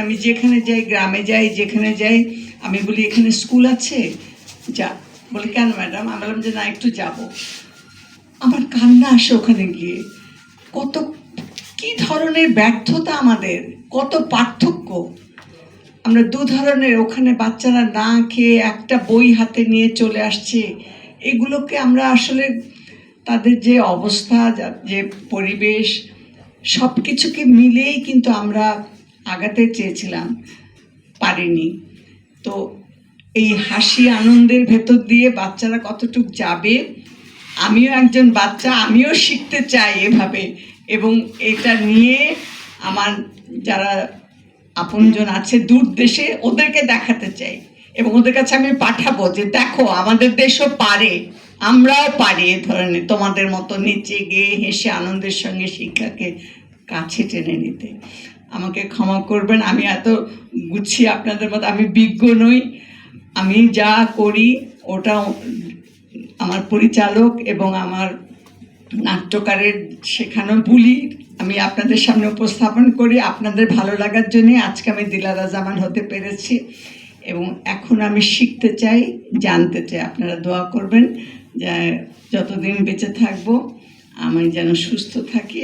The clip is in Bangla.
আমি যেখানে যাই, গ্রামে যাই, যেখানে যাই, আমি বলি, এখানে স্কুল আছে? যা। বলে, কেন ম্যাডাম? আমি বললাম যে, না, একটু যাব। আমার কান্না আসে ওখানে গিয়ে। কত, কি ধরনের ব্যর্থতা আমাদের, কত পার্থক্য। আমরা দু ধরনের, ওখানে বাচ্চারা না খেয়ে একটা বই হাতে নিয়ে চলে আসছে। এগুলোকে আমরা আসলে তাদের যে অবস্থা, যা- পরিবেশ সব কিছুকে মিলেই কিন্তু আমরা আগাতে চেয়েছিলাম, পারিনি। তো এই হাসি আনন্দের ভেতর দিয়ে বাচ্চারা কতটুক যাবে, আমিও একজন বাচ্চা, আমিও শিখতে চাই এভাবে। এবং এটা নিয়ে আমার যারা আপনজন আছে দূর দেশে, ওদেরকে দেখাতে চাই। এবং ওদের কাছে আমি পাঠাবো যে, দেখো, আমাদের দেশও পারে, আমরাও পারি এ ধরনের। তোমাদের মতো নিচে গিয়ে হেসে আনন্দের সঙ্গে শিক্ষাকে কাছে টেনে নিতে। আমাকে ক্ষমা করবেন, আমি এত গুছিয়ে আপনাদের মতো, আমি বিজ্ঞ নই। আমি যা করি, ওটা আমার পরিচালক এবং আমার নাট্যকারের শেখানো বুলি। আমি আপনাদের সামনে উপস্থাপন করি, আপনাদের ভালো লাগার জন্যে। আজকে আমি দিলারা জামান হতে পেরেছি এবং এখন আমি শিখতে চাই, জানতে চাই। আপনারা দোয়া করবেন যে যতদিন বেঁচে থাকব, আমি যেন সুস্থ থাকি।